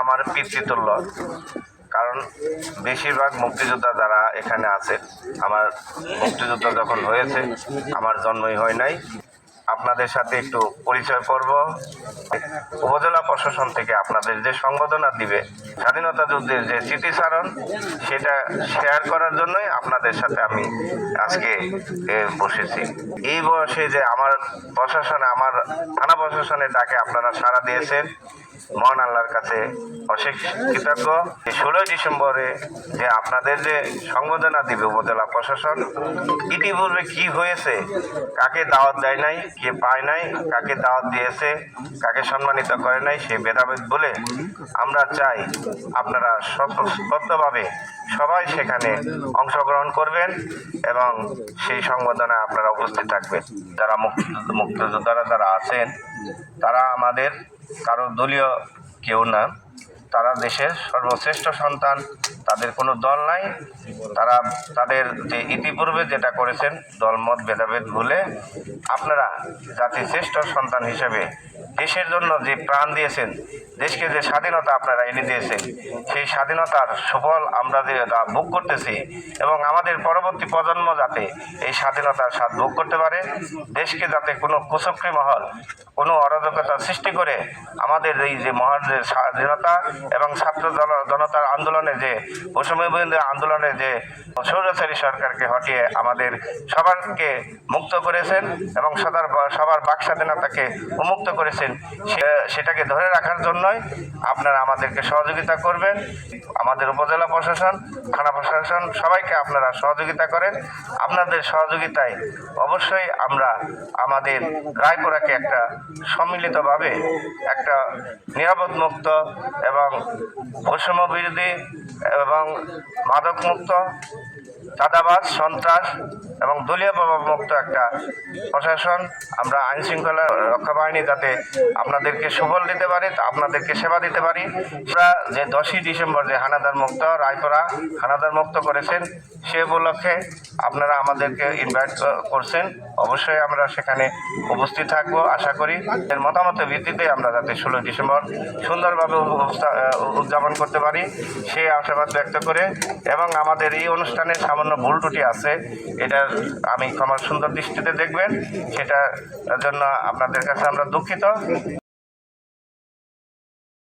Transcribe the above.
আমার পিতৃতুল্য। কারণ বেশিরভাগ মুক্তিযোদ্ধা যারা এখানে আছে, আমার মুক্তিযোদ্ধা যখন হয়েছে, আমার জন্মই হয় নাই। আপনাদের সাথে একটু পরিচয় পর্ব উপজেলা প্রশাসন থেকে আপনাদের যে সংবর্ধনা দিবে, স্বাধীনতা যুদ্ধের যে স্মৃতিচারণ, সেটা শেয়ার করার জন্যই আপনাদের সাথে আমি আজকে বসেছি। এই বয়সে যে আমার প্রশাসনে, আমার থানা প্রশাসনের ডাকে আপনারা সাড়া দিয়েছেন, মহান আল্লাহর কাছে অশেষ কৃতজ্ঞ। ষোলোই ডিসেম্বরে যে আপনাদের যে সংবর্ধনা দিবে উপজেলা প্রশাসন, ইতিপূর্বে কি হয়েছে, কাকে দাওয়াত দেয় নাই কে পায় নাই, কাকে দাওয়াত দিয়েছে, কাকে সম্মানিত করে নাই, সেই ভেদাভেদ বলে আমরা চাই আপনারা স্বতঃস্ফূর্তভাবে সবাই সেখানে অংশগ্রহণ করবেন এবং সেই সংবর্ধনায় আপনারা উপস্থিত থাকবেন। যারা মুক্তিযুদ্ধ মুক্তিযোদ্ধারা যারা আছেন, তারা আমাদের কারও দলীয় কেউ না, তারা দেশের সর্বশ্রেষ্ঠ সন্তান তাদের কোনো দল নাই। তারা তাদের যে ইতিপূর্বে যেটা করেছেন দলমত ভেদাভেদ ভুলে আপনারা জাতির শ্রেষ্ঠ সন্তান হিসেবে দেশের জন্য যে প্রাণ দিয়েছেন, দেশকে যে স্বাধীনতা আপনারা এনে দিয়েছেন, সেই স্বাধীনতার সুফল আমরা যে ভোগ করতেছি এবং আমাদের পরবর্তী প্রজন্ম যাতে এই স্বাধীনতার স্বাদ ভোগ করতে পারে, দেশকে যাতে কোনো কুচক্রী মহল, কোনো অরাজকতা সৃষ্টি করে আমাদের এই যে মহান স্বাধীনতা এবং ছাত্র জন- জনতার আন্দোলনে যে বৈষম্যবিরোধী আন্দোলনে যে স্বৈরাচারী সরকারকে হটিয়ে আমাদের সবারকে মুক্ত করেছেন এবং সবার সবার বাক স্বাধীনতাকে উন্মুক্ত করেছেন সেটাকে ধরে রাখার জন্যই আপনারা আমাদেরকে সহযোগিতা করবেন। আমাদের উপজেলা প্রশাসন, থানা প্রশাসন সবাইকে আপনারা সহযোগিতা করেন। আপনাদের সহযোগিতায় অবশ্যই আমরা আমাদের রায়পুরাকে একটা সম্মিলিতভাবে একটা নিরাপদ মুক্ত এবং বৈষম্য বিরোধী এবং মাদক মুক্ত চাঁদাবাজ, সন্ত্রাস এবং দলীয় প্রভাব মুক্ত একটা প্রশাসন আমরা আইন শৃঙ্খলা রক্ষা বাহিনী যাতে আপনাদেরকে সুফল দিতে পারি আপনাদেরকে সেবা দিতে পারি। আমরা যে দশই ডিসেম্বর যে হানাদার মুক্ত, রায়পুরা হানাদার মুক্ত করেছেন, সে উপলক্ষে আপনারা আমাদেরকে ইনভাইট করছেন। অবশ্যই আমরা সেখানে উপস্থিত থাকব, আশা করি। এর মতামতের ভিত্তিতে আমরা যাতে ষোলো ডিসেম্বর সুন্দরভাবে উদযাপন করতে পারি সেই আশাবাদ ব্যক্ত করে এবং আমাদের এই অনুষ্ঠানের অনুষ্ঠানে সামান্য ভুল ত্রুটি আছে এটা আমি ক্ষমার সুন্দর দৃষ্টিতে দেখবেন, সেটার জন্য আপনাদের কাছে আমরা দুঃখিত।